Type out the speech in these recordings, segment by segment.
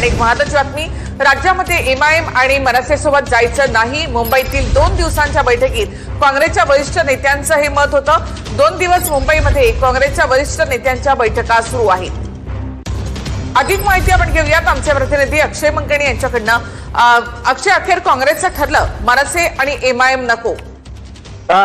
आणि एक महत्वाची बातमी. राज्यामध्ये एमआयएम आणि मनसेसोबत जायचं नाही. मुंबईतील दोन दिवसांच्या बैठकीत काँग्रेसच्या वरिष्ठ नेत्यांचं हे मत होतं. दोन दिवस मुंबईमध्ये काँग्रेसच्या वरिष्ठ नेत्यांच्या बैठका सुरू आहेत. अधिक माहिती आपण घेऊयात. आमचे प्रतिनिधी अक्षय मंकणी यांच्याकडनं. अक्षय अखेर काँग्रेसचं ठरलं. मनसे आणि एमआयएम नको.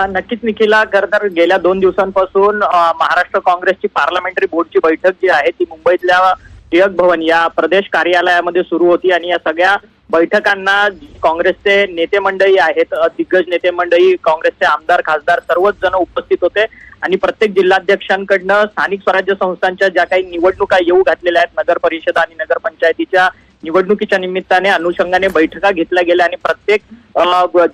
नक्कीच निखिला खरं तर गेल्या दोन दिवसांपासून महाराष्ट्र काँग्रेसची पार्लमेंटरी बोर्डची बैठक जी आहे ती मुंबईतल्या टिळक भवन या प्रदेश कार्यालयामध्ये सुरू होती आणि या सगळ्या बैठकांना काँग्रेसचे नेते मंडळी आहेत दिग्गज नेते मंडळी काँग्रेसचे आमदार खासदार सर्वच जण उपस्थित होते. आणि प्रत्येक जिल्हाध्यक्षांकडनं स्थानिक स्वराज्य संस्थांच्या ज्या काही निवडणुका येऊ घातलेल्या आहेत नगर परिषद आणि नगरपंचायतीच्या निवडणुकीच्या निमित्ताने अनुषंगाने बैठका घेतल्या गेल्या आणि प्रत्येक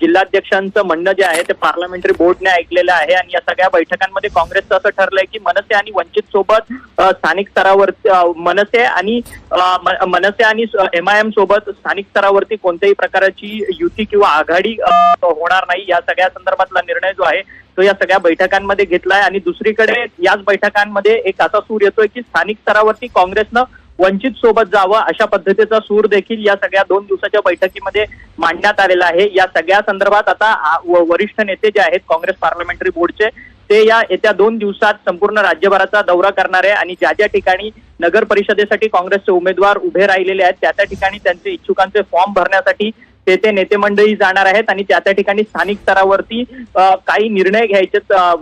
जिल्हाध्यक्षांचं म्हणणं जे आहे ते पार्लमेंटरी बोर्डने ऐकलेलं आहे आणि या सगळ्या बैठकांमध्ये काँग्रेसचं असं ठरलंय की मनसे आणि वंचित सोबत स्थानिक स्तरावर मनसे आणि मनसे आणि मनसे आणि एमआयएम सोबत स्थानिक स्तरावरती कोणत्याही प्रकारची युती किंवा आघाडी होणार नाही या सगळ्या संदर्भातला निर्णय जो आहे तो या सगळ्या बैठकांमध्ये घेतलाय. आणि दुसरीकडे याच बैठकांमध्ये एक असा सूर येतोय की स्थानिक स्तरावरती काँग्रेसनं वंचित सोबत जावं अशा पद्धतीचा सूर देखील या सगळ्या दोन दिवसाच्या बैठकीमध्ये मांडण्यात आलेला आहे. या सगळ्या संदर्भात आता वरिष्ठ नेते जे आहेत काँग्रेस पार्लमेंटरी बोर्डचे ते या येत्या दोन दिवसात संपूर्ण राज्यभराचा दौरा करणार आहे आणि ज्या ज्या ठिकाणी नगर परिषदेसाठी काँग्रेसचे उमेदवार उभे राहिलेले आहेत त्या त्या ठिकाणी त्यांचे इच्छुकांचे फॉर्म भरण्यासाठी ते ते नेते मंडळी जाणार आहेत आणि त्या त्या ठिकाणी स्थानिक स्तरावरती काही निर्णय घ्यायचे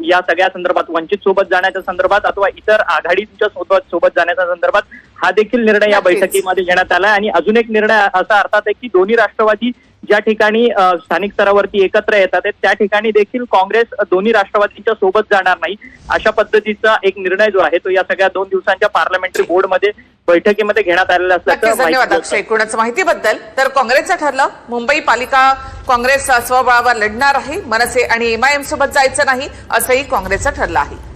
या सगळ्या संदर्भात वंचित सोबत जाण्याच्या संदर्भात अथवा इतर आघाडीच्या सोबत सोबत जाण्याच्या संदर्भात हा देखील निर्णय या. बैठकीमध्ये घेण्यात आला आणि अजून एक निर्णय असा अर्थात आहे की दोन्ही राष्ट्रवादी ज्या ठिकाणी स्थानिक स्तरावरती एकत्र येतात आहेत, त्या ठिकाणी देखील काँग्रेस दोन्ही राष्ट्रवादीच्या सोबत जाणार नाही. अशा पद्धतीचा एक निर्णय जो आहे तो या सगळ्या दोन दिवसांच्या पार्लमेंटरी बोर्डमध्ये बैठकीमध्ये घेण्यात आलेला असल्याचं धन्यवाद माहिती अक्षय. एकूणच माहितीबद्दल? तर काँग्रेसचं ठरलं मुंबई पालिका काँग्रेस स्वबळावर लढणार आहे मनसे आणि एमआयएम सोबत जायचं नाही असंही काँग्रेसचं ठरलं आहे.